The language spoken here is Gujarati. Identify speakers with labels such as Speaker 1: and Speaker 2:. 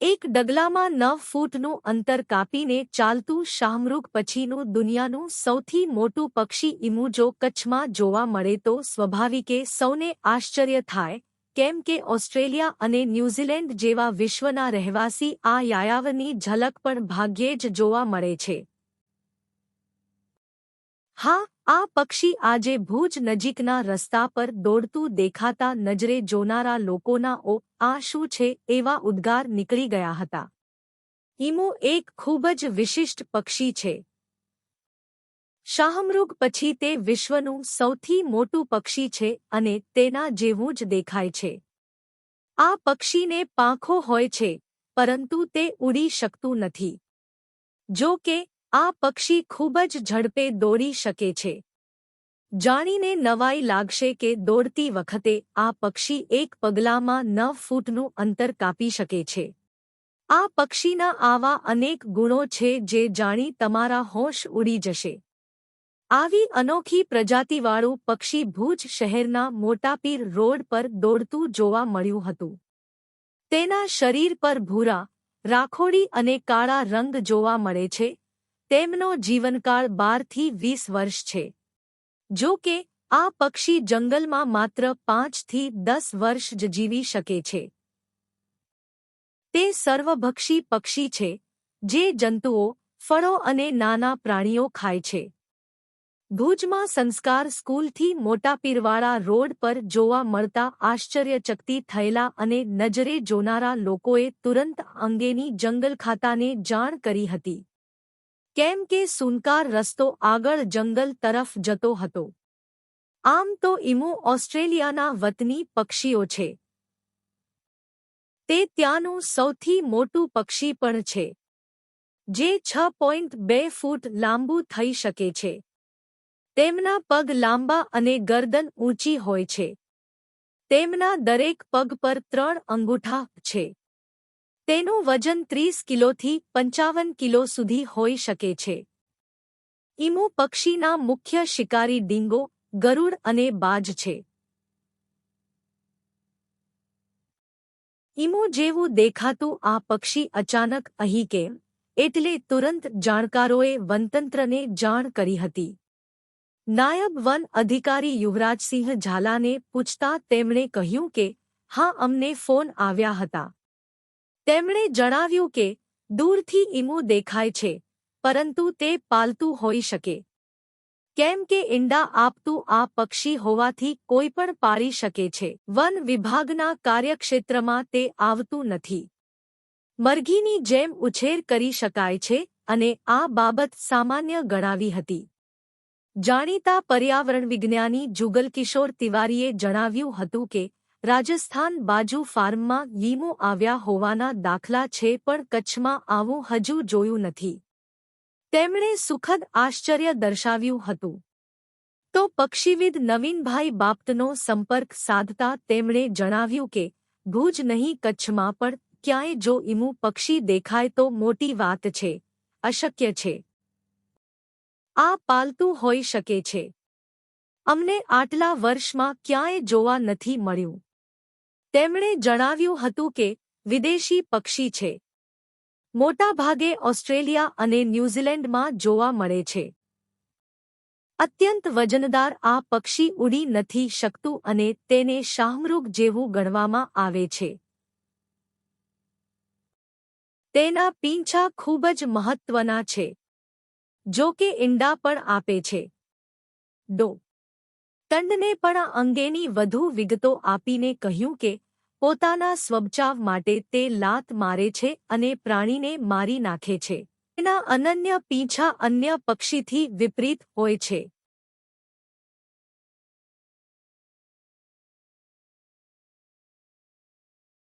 Speaker 1: એક ડગલામાં નવ ફૂટનું અંતર કાપીને ચાલતું શાહમૃગ પછીનું દુનિયાનું સૌથી મોટું પક્ષી ઈમુ જો કચ્છમાં જોવા મળે તો સ્વાભાવિકે સૌને આશ્ચર્ય થાય, કેમ કે ઓસ્ટ્રેલિયા અને ન્યૂઝીલેન્ડ જેવા વિશ્વના રહેવાસી આ યાયાવરની ઝલક પણ ભાગ્યે જ જોવા મળે છે. હા આ પક્ષી આજે ભુજ નજીકના રસ્તા પર દોડતું દેખાતા નજરે જોનારા લોકોના, ઓ, આ શું છે? એવા ઉદ્ગાર નીકળી ગયા હતા. ઇમો એક ખૂબ જ વિશિષ્ટ પક્ષી છે. શાહમૃગ પછી તે વિશ્વનું સૌથી મોટું પક્ષી છે અને તેના જેવું જ દેખાય છે. આ પક્ષીને પાંખો હોય છે, પરંતુ તે ઉડી શકતું નથી. જો કે આ પક્ષી ખૂબ જ ઝડપે દોડી શકે છે. જાણીને નવાઈ લાગશે કે દોડતી વખતે આ પક્ષી એક પગલામાં નવ ફૂટનું અંતર કાપી શકે છે. આ પક્ષીના આવા અનેક ગુણો છે જે જાણી તમારા હોશ ઉડી જશે. આવી અનોખી પ્રજાતિવાળું પક્ષી ભુજ શહેરના મોટાપીર રોડ પર દોડતું જોવા મળ્યું હતું. તેના શરીર પર ભૂરા, રાખોડી અને કાળા રંગ જોવા મળે છે તેમનો જીવનકાળ બારથી વીસ વર્ષ છે. જો કે, આ પક્ષી જંગલમાં માત્ર પાંચથી દસ વર્ષ જ જીવી શકે છે. તે સર્વભક્ષી પક્ષી છે, જે જંતુઓ, ફળો અને નાના પ્રાણીઓ ખાય છે. ભુજમાં સંસ્કાર સ્કૂલથી મોટા પીરવાળા રોડ પર જોવા મળતા આશ્ચર્યચકતી થયેલા અને નજરે જોનારા લોકોએ તુરંત અંગેની જંગલ ખાતાને જાણ કરી હતી. કેમ કે સુનકાર રસ્તો આગળ જંગલ તરફ જતો હતો. આમ તો ઇમુ ઓસ્ટ્રેલિયાના વતની પક્ષીઓ છે. તે ત્યાંનું સૌથી મોટું પક્ષી પણ છે, જે છ પોઈન્ટ બે ફૂટ લાંબુ થઈ શકે છે. તેમના પગ લાંબા અને ગરદન ઊંચી હોય છે. તેમના દરેક પગ પર ત્રણ અંગૂઠા છે. તેનું વજન ત્રીસ કિલોથી પંચાવન કિલો સુધી હોઈ શકે છે. ઈમુ પક્ષીના મુખ્ય શિકારી ડીંગો, ગરુડ અને બાજ છે. ઈમુ જેવું દેખાતું આ પક્ષી અચાનક અહીં કેમ? એટલે તુરંત જાણકારોએ વનતંત્રને જાણ કરી હતી. નાયબ વન અધિકારી યુવરાજસિંહ ઝાલાને પૂછતા તેમણે કહ્યું કે, હા, અમને ફોન આવ્યા હતા. તેમણે જણાવ્યું કે, દૂરથી ઈમુ દેખાય છે, પરંતુ તે પાલતું હોઈ શકે. કેમ કે ઈંડા આપતું આ પક્ષી હોવાથી કોઈ પણ પાળી શકે છે. વન વિભાગના કાર્યક્ષેત્રમાં તે આવતું નથી. મરઘીની જેમ ઉછેર કરી શકાય છે અને આ બાબત સામાન્ય ગણાવી હતી. જાણીતા પર્યાવરણ વિજ્ઞાની જુગલકિશોર તિવારીએ જણાવ્યું હતું કે રાજસ્થાન બાજુ ફાર્મમાં લીમો આવ્યા હોવાના દાખલા છે, પણ કચ્છમાં આવું હજુ જોયું નથી. તેમણે સુખદ આશ્ચર્ય દર્શાવ્યું હતું. તો પક્ષીવિદ નવીનભાઈ બાપતનો સંપર્ક સાધતા તેમણે જણાવ્યું કે, ભુજ નહીં કચ્છમાં, પણ ક્યાંય જો ઈમું પક્ષી દેખાય તો મોટી વાત છે, અશક્ય છે. આ પાલતું હોઈ શકે છે. અમને આટલા વર્ષમાં ક્યાંય જોવા નથી મળ્યું. તેમણે જણાવ્યું હતું કે, વિદેશી પક્ષી છે. મોટાભાગે ઓસ્ટ્રેલિયા અને ન્યૂઝીલેન્ડમાં જોવા મળે છે. અત્યંત વજનદાર આ પક્ષી ઉડી નથી શકતું અને તેને શાહમૃગ જેવું ગણવામાં આવે છે. તેના પીંછા ખૂબ જ મહત્વના છે. જો કે ઈંડા પણ આપે છે. ડો. ટંડને પણ અંગેની વધુ વિગતો આપીને કહ્યું કે, પોતાના સ્વબચાવ માટે તે લાત મારે છે અને પ્રાણીને મારી નાખે છે. તેના અનન્ય પીંછા અન્ય પક્ષીથી વિપરીત હોય છે.